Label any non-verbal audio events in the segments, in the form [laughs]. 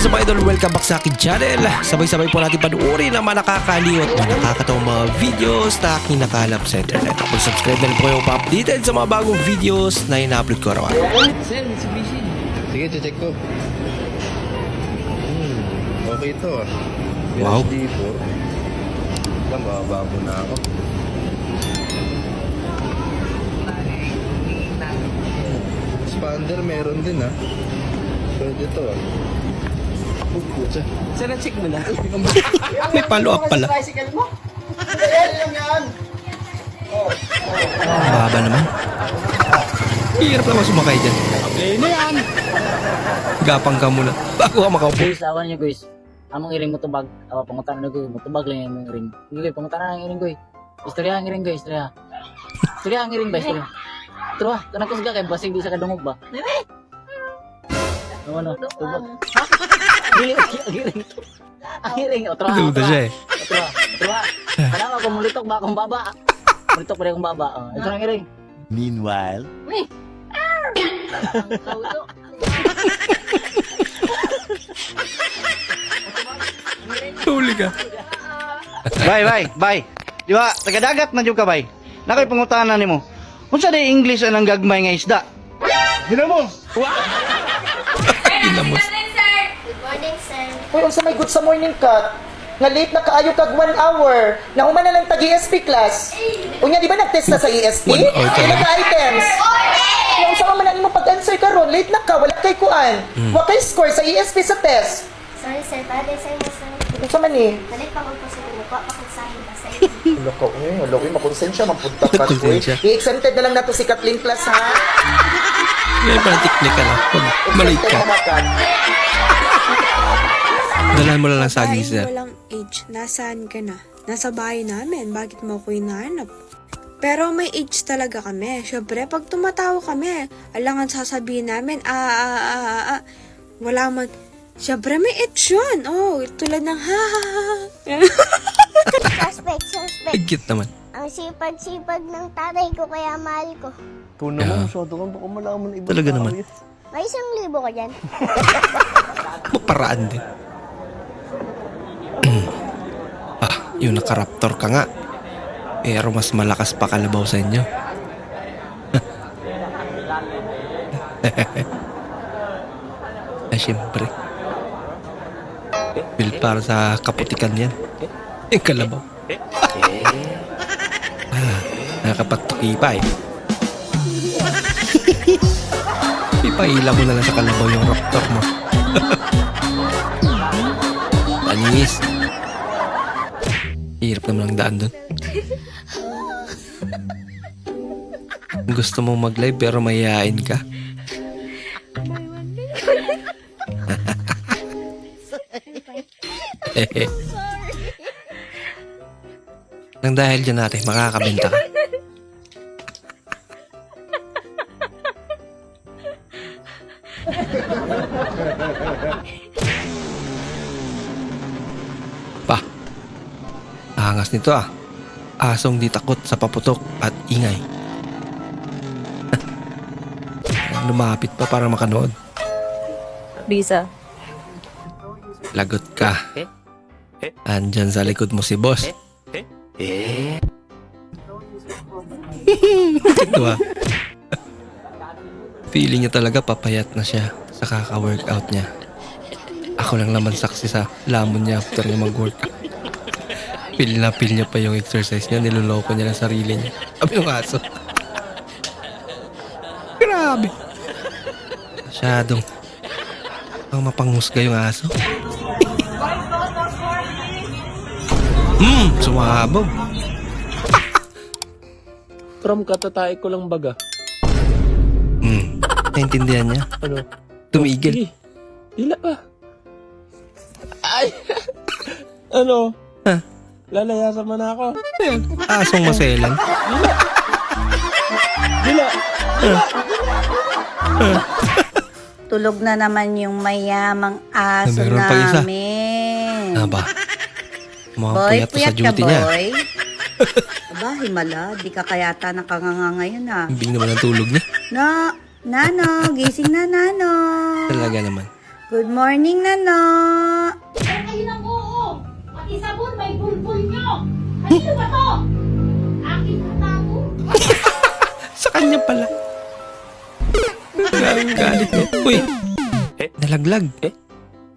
is up idol? Welcome back sa akin channel. Sabay-sabay po natin panuorin ang mga nakakaliw at mga nakakatawang mga videos na aking nakalap sa internet. Kung subscribe na rin po kayo pa-updated sa mga bagong videos na ina-upload ko araw Sir, Mitsubishi. Sige, check ko. Hmm, okay to ah. Wow. D4. Lang, bababo na ako. Expander meron din ah. Pwede to ah. Oh. Sir, na-check mo na. [laughs] May follow-up pala. Mahaba naman. Hirap naman sumakay dyan. Okay na yan. Gapang ka muna bago ka makaupo. Guys, awan niyo guys. Among iring motobag. Awa pangutan na ko. Motobag lang yung iring. Sige, pangutan na ang iring guys. Istorya ang iring guys, istorya. Istorya ang iring ba, istorya. Kana ko sige kay basig di sa kadungog ba. Ano ano? Tubag. Dili ang iring. Ang iring, o tro. Duda siya eh. Tro, tro. Kana ako mulitok ba akong baba. Mulitok pa rin akong baba. Oh, ito ang iring. Meanwhile, Huli ka. Bay, bay, bay. Di ba, tagadagat na jud ka bay. Nakoy pangutanan nimo. Unsa day English anang gagmay nga isda? Dino mo. Inamos. Uy, unsa may good sa morning cut? Nga late na kaayo kag one hour. Nahuman na lang tag ESP class. Unya, di ba nag-test na sa ESP? One hour ka ka items? Unsa ka man mo pag-answer karon, late na ka, wala kay kuan. Hmm. Wa kay score sa ESP sa test. Sorry, sir. Sir, mo, sir. Unsa man ni? Balik pa ko po sa tinupa. Pakagsahin ka sa inyo. Loko, eh, loko, makonsensya, mapunta ka. Makonsensya. I-exempted na lang nato si Kathleen Plus, ha? Ka na. Pag malate ka. Exempted na ka. Dalahan mo na lang saging sir. walang age, nasaan ka na? Nasa bahay namin, bakit mo ako hinahanap? Pero may age talaga kami. Siyempre, pag tumatawa kami, alangan sasabihin namin, ah, ah, ah, ah, ah. Wala man. Siyempre, may age yun. Oh, tulad ng ha, ha, ha. Suspect, suspect. Higit naman. Ang sipag-sipag ng tatay ko kaya mahal ko. Puno Yeah. mo, masyado kang baka malaman ibang Talaga naman. yan. May isang libo ka dyan. [laughs] Maparaan din. ah, yung nakaraptor ka nga. Pero mas malakas pa kalabaw sa inyo. [laughs] ah, syempre. Build para sa kaputikan yan. Yung kalabaw. [laughs] ah, nakakapatuki pa eh. [laughs] Mo na lang sa kalabaw yung raptor mo. Panis. Hirap naman ang daan dun. Gusto mong mag-live pero mayayain ka. [laughs] Nang dahil dyan natin, makakabenta ka. [laughs] Angas nito ah. Asong di takot sa paputok at ingay. [laughs] Lumapit pa para makanood. Bisa. Lagot ka. Andyan sa likod mo si boss. [laughs] Ito ah. Feeling niya talaga papayat na siya sa kaka-workout niya. Ako lang naman saksi sa lamon niya after niya mag-workout. Feel na feel niya pa yung exercise niya. Niloloko niya lang sarili niya. Sabi yung aso. Grabe. Masyadong ang mapanghusga yung aso. Hmm, sumabog. From katatay ko lang baga. Hmm, naintindihan niya. Ano? Tumigil. Dila pa. Ay! [laughs] ano? Ha? Lalayasan mo na ako. Ayan, asong maselan. Dila! Tulog na naman yung mayamang aso Meron pa isa. namin. Ah ba? Mga Boy, puyat to sa puyat ka, duty niya. boy. Aba, himala. Di ka kayata nakanganga ngayon ah. Hindi naman ang tulog niya. Na, Nano, gising na, Nano. Talaga naman. Good morning, Nano! Kanino ba to? Akin na tago. [laughs] Sa kanya pala. Galit niya. Uy! Nalaglag. Eh?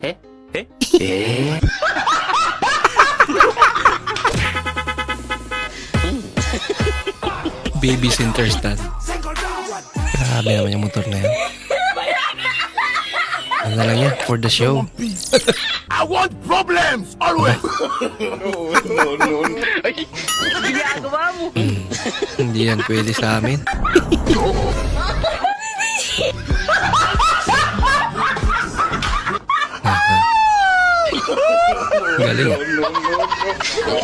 Eh? Eh? [laughs] Baby Center's dad. Grabe naman yung motor na yan. Ano na lang yan? For the show. [laughs] I want problems always. [laughs] Hindi yan pwede sa amin. Galing.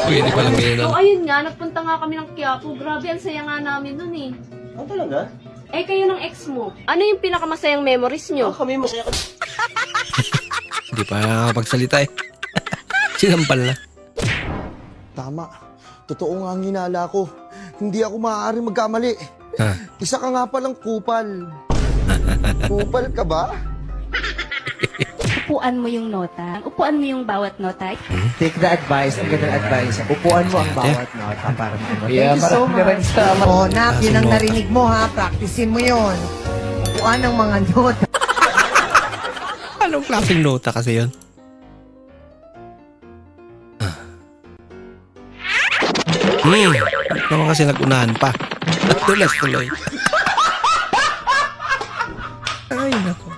Pwede palang ganyan. Oh, ayun nga, nagpunta nga kami ng Quiapo. Grabe, ang saya nga namin nun eh. Oh, talaga? Eh, kayo ng ex mo. Ano yung pinakamasayang memories nyo? Kami masaya ka. Hindi pa nakakapagsalita eh. [laughs] Sinampal na. Tama. Totoo nga ang hinala ko. Hindi ako maaari magkamali. Ha? Isa ka nga palang kupal. [laughs] kupal ka ba? Upuan mo yung nota. Upuan mo yung bawat nota. Take the advice. Ang ganda advice. Upuan mo ang bawat nota para maano. Yeah, Thank you so much. Oh, nak, yun ang narinig mo ha. Practicein mo yun. Upuan ng mga nota. Anong klaseng nota kasi yun? Ah. Hmm. Naman kasi nagunahan pa? Tulas tuloy. Ay, nako.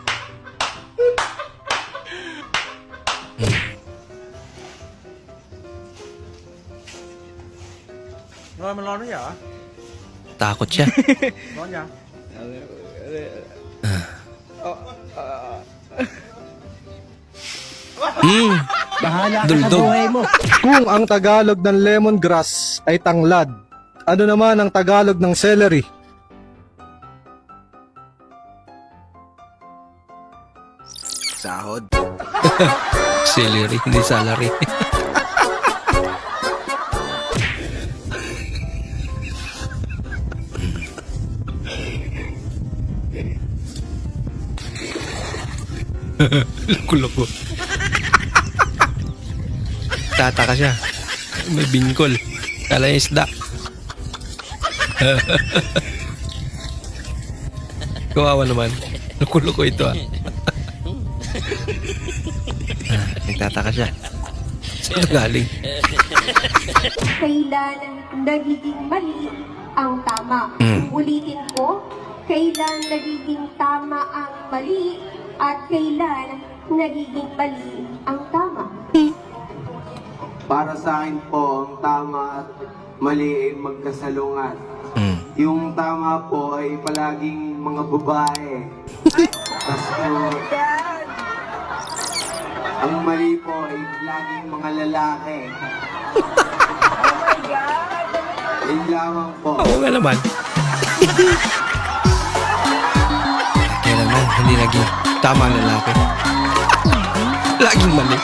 Takot siya. [laughs] Hmm. Duldog. Kung ang Tagalog ng lemongrass ay tanglad, ano naman ang Tagalog ng celery? Sahod. [laughs] Celery, hindi salary. [laughs] Loko-loko. Tataka siya. May bingkol. Kala niya isda. [laughs] Kawawa naman. Loko-loko ito ah. [laughs] ah nagtataka siya. Saan galing? Kailan nagiging mali ang tama? Mm. Ulitin ko, kailan nagiging tama ang mali at kailan nagiging mali? Para sa akin po, ang tama at mali ay magkasalungan. Mm. Yung tama po ay palaging mga babae. Tapos po, ang mali po ay laging mga lalaki. Yun lamang po. Oo nga naman. Kaya naman, hindi naging tama ang lalaki. Laging mali.